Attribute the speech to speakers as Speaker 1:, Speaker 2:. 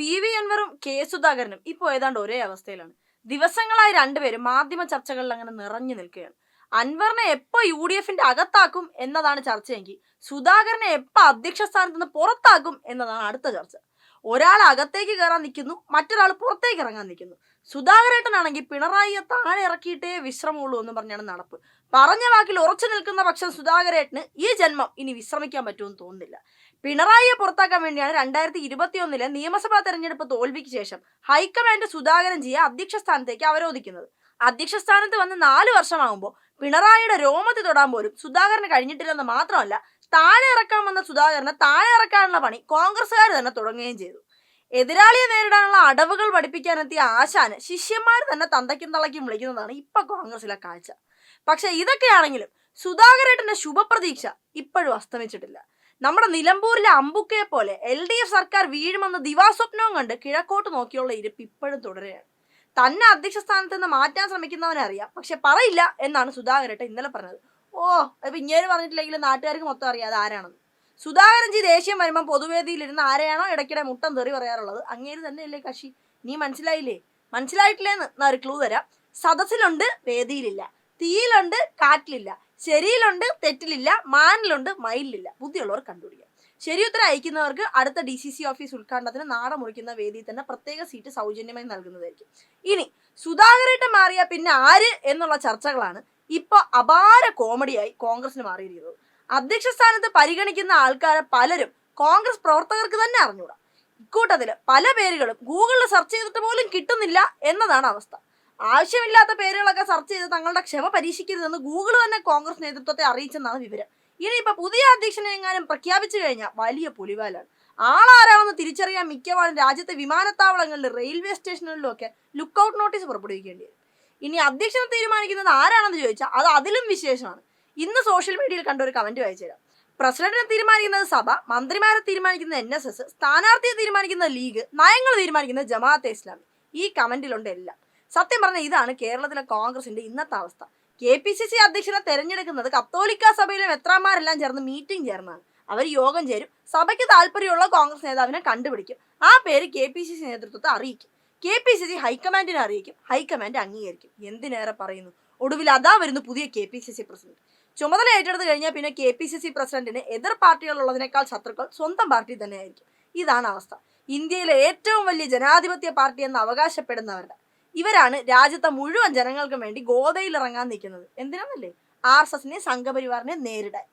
Speaker 1: P V അൻവറും K സുധാകരനും ഇപ്പോൾ ഏതാണ്ട് ഒരേ അവസ്ഥയിലാണ്. ദിവസങ്ങളായി രണ്ടുപേരും മാധ്യമ ചർച്ചകളിൽ അങ്ങനെ നിറഞ്ഞു നിൽക്കുകയാണ്. അൻവറിനെ എപ്പോ യു ഡി എഫിന്റെ അകത്താക്കും എന്നതാണ് ചർച്ചയെങ്കിൽ സുധാകരനെ എപ്പോ അധ്യക്ഷ സ്ഥാനത്ത് നിന്ന് പുറത്താക്കും എന്നതാണ് അടുത്ത ചർച്ച. ഒരാൾ അകത്തേക്ക് കയറാൻ നിൽക്കുന്നു മറ്റൊരാൾ പുറത്തേക്ക് ഇറങ്ങാൻ നിൽക്കുന്നു. സുധാകരേട്ടനാണെങ്കിൽ പിണറായിയെ താഴെ ഇറക്കിയിട്ടേ വിശ്രമമുള്ളൂ എന്ന് പറഞ്ഞാണ് നടപ്പ്. പറഞ്ഞ വാക്കിൽ ഉറച്ചു നിൽക്കുന്ന പക്ഷം സുധാകരേട്ടന് ഈ ജന്മം ഇനി വിശ്രമിക്കാൻ പറ്റുമെന്ന് തോന്നുന്നില്ല. പിണറായിയെ പുറത്താക്കാൻ വേണ്ടിയാണ് രണ്ടായിരത്തി ഇരുപത്തിയൊന്നിലെ നിയമസഭാ തെരഞ്ഞെടുപ്പ് തോൽവിക്ക് ശേഷം ഹൈക്കമാൻഡ് സുധാകരൻ ജിയെ അധ്യക്ഷ സ്ഥാനത്തേക്ക് അവരോധിക്കുന്നത്. അധ്യക്ഷ സ്ഥാനത്ത് വന്ന് നാല് വർഷമാകുമ്പോൾ പിണറായിയുടെ രോമത്തിൽ തൊടാൻ പോലും സുധാകരന് കഴിഞ്ഞിട്ടില്ലെന്ന് മാത്രമല്ല താഴെ ഇറക്കാൻ വന്ന സുധാകരനെ താഴെ ഇറക്കാനുള്ള പണി കോൺഗ്രസ്സുകാർ തന്നെ തുടങ്ങുകയും ചെയ്തു. എതിരാളിയെ നേരിടാനുള്ള അടവുകൾ പഠിപ്പിക്കാനെത്തിയ ആശാന് ശിഷ്യന്മാർ തന്നെ തന്തയ്ക്കും തളയ്ക്കും വിളിക്കുന്നതാണ് ഇപ്പൊ കോൺഗ്രസിലെ കാഴ്ച. പക്ഷെ ഇതൊക്കെയാണെങ്കിലും സുധാകരേട്ടന്റെ ശുഭപ്രതീക്ഷ ഇപ്പോഴും അസ്തമിച്ചിട്ടില്ല. നമ്മുടെ നിലമ്പൂരിലെ അമ്പുക്കയെ പോലെ എൽ ഡി എഫ് സർക്കാർ വീഴുമെന്ന ദിവാസ്വപ്നവും കണ്ട് കിഴക്കോട്ട് നോക്കിയുള്ള ഇരിപ്പ് ഇപ്പോഴും തുടരുകയാണ്. തന്നെ അധ്യക്ഷ സ്ഥാനത്ത് നിന്ന് മാറ്റാൻ ശ്രമിക്കുന്നവനെ അറിയാം പക്ഷെ പറയില്ല എന്നാണ് സുധാകരട്ട് ഇന്നലെ പറഞ്ഞത്. ഓ ഇപ്പൊ ഇങ്ങനെ പറഞ്ഞിട്ടില്ലെങ്കിൽ നാട്ടുകാർക്ക് മൊത്തം അറിയാം ആരാണെന്ന്. സുധാകരൻജി ദേഷ്യം വരുമ്പോൾ പൊതുവേദിയിലിരുന്ന് ആരെയാണോ ഇടയ്ക്കിടെ മുട്ടം തെറി പറയാറുള്ളത്? അങ്ങേര് തന്നെയല്ലേ കക്ഷി? നീ മനസ്സിലായില്ലേ? മനസ്സിലായിട്ടില്ലേന്ന്? എന്നാ ഒരു ക്ലൂ തരാം. സദസ്സിലുണ്ട് വേദിയിലില്ല. തീയിലുണ്ട് കാറ്റിലില്ല. ശരിയിലുണ്ട് തെറ്റിലില്ല മാനിലുണ്ട് മയിലില്ല ബുദ്ധിയുള്ളവർ കണ്ടുപിടിക്കുക ശരി ഉത്തരം അയക്കുന്നവർക്ക് അടുത്ത ഡി സി സി ഓഫീസ് ഉദ്ഘാടനത്തിന് നാട മുറിക്കുന്ന വേദിയിൽ തന്നെ പ്രത്യേക സീറ്റ് സൗജന്യമായി നൽകുന്നതായിരിക്കും. ഇനി സുധാകരേട്ടൻ മാറിയ പിന്നെ ആര് എന്നുള്ള ചർച്ചകളാണ് ഇപ്പൊ അപാര കോമഡിയായി കോൺഗ്രസിന് മാറിയിരിക്കുന്നത്. അധ്യക്ഷ സ്ഥാനത്ത് പരിഗണിക്കുന്ന ആൾക്കാരെ പലരും കോൺഗ്രസ് പ്രവർത്തകർക്ക് തന്നെ അറിഞ്ഞുകൂടാ ഇക്കൂട്ടത്തിൽ പല പേരുകളും ഗൂഗിളിൽ സെർച്ച് ചെയ്തിട്ട് പോലും കിട്ടുന്നില്ല എന്നതാണ് അവസ്ഥ. ആവശ്യമില്ലാത്ത പേരുകളൊക്കെ സെർച്ച് ചെയ്ത് തങ്ങളുടെ ക്ഷമ പരീക്ഷിക്കരുതെന്ന് ഗൂഗിൾ തന്നെ കോൺഗ്രസ് നേതൃത്വത്തെ അറിയിച്ചെന്നാണ് വിവരം. ഇനിയിപ്പോ പുതിയ അധ്യക്ഷനെ എങ്ങാനും പ്രഖ്യാപിച്ചു കഴിഞ്ഞാൽ വലിയ പുലിവാലാണ്. ആളാരാണെന്ന് തിരിച്ചറിയാൻ മിക്കവാറും രാജ്യത്തെ വിമാനത്താവളങ്ങളിൽ റെയിൽവേ സ്റ്റേഷനുകളിലും ഒക്കെ ലുക്കൌട്ട് നോട്ടീസ് പുറപ്പെടുവിക്കേണ്ടി വരും. ഇനി അധ്യക്ഷനെ തീരുമാനിക്കുന്നത് ആരാണെന്ന് ചോദിച്ചാൽ അത് അതിലും വിശേഷമാണ്. ഇന്ന് സോഷ്യൽ മീഡിയയിൽ കണ്ട ഒരു കമന്റ് വായിച്ചു തരാം. പ്രസിഡന്റിനെ തീരുമാനിക്കുന്നത് സഭ മന്ത്രിമാരെ തീരുമാനിക്കുന്നത് എൻ എസ് എസ് സ്ഥാനാർത്ഥിയെ തീരുമാനിക്കുന്ന ലീഗ് നയങ്ങൾ തീരുമാനിക്കുന്നത് ജമാഅത്തെ ഇസ്ലാമി. ഈ കമന്റിലുണ്ട് എല്ലാം. സത്യം പറഞ്ഞാൽ ഇതാണ് കേരളത്തിലെ കോൺഗ്രസിന്റെ ഇന്നത്തെ അവസ്ഥ. കെ പി സി സി അധ്യക്ഷനെ തെരഞ്ഞെടുക്കുന്നത് കത്തോലിക്ക സഭയിലെ മെത്രാന്മാരെല്ലാം ചേർന്ന് മീറ്റിംഗ് ചേർന്നാണ്. അവർ യോഗം ചേരും. സഭയ്ക്ക് താല്പര്യമുള്ള കോൺഗ്രസ് നേതാവിനെ കണ്ടുപിടിക്കും. ആ പേര് കെ പി സി സി നേതൃത്വത്തെ അറിയിക്കും. കെ പി സി സി ഹൈക്കമാൻഡിനെ അറിയിക്കും. ഹൈക്കമാൻഡ് അംഗീകരിക്കും. എന്തിനേറെ പറയുന്നു? ഒടുവിൽ അതാ വരുന്നു പുതിയ K P C C president. ചുമതല ഏറ്റെടുത്ത് കഴിഞ്ഞാൽ പിന്നെ കെ പി സി സി പ്രസിഡന്റിന് എതിർ പാർട്ടികളുള്ളതിനേക്കാൾ ശത്രുക്കൾ സ്വന്തം പാർട്ടി തന്നെയായിരിക്കും. ഇതാണ് അവസ്ഥ. ഇന്ത്യയിലെ ഏറ്റവും വലിയ ജനാധിപത്യ പാർട്ടി എന്ന് അവകാശപ്പെടുന്നവരുടെ ഇവരാണ് രാജ്യത്തെ മുഴുവൻ ജനങ്ങൾക്കും വേണ്ടി ഗോതയിൽ ഇറങ്ങാൻ നിൽക്കുന്നത്. എന്തിനാന്നല്ലേ? ആർ എസ് എസിനെ സംഘപരിവാറിനെ നേരിടാൻ.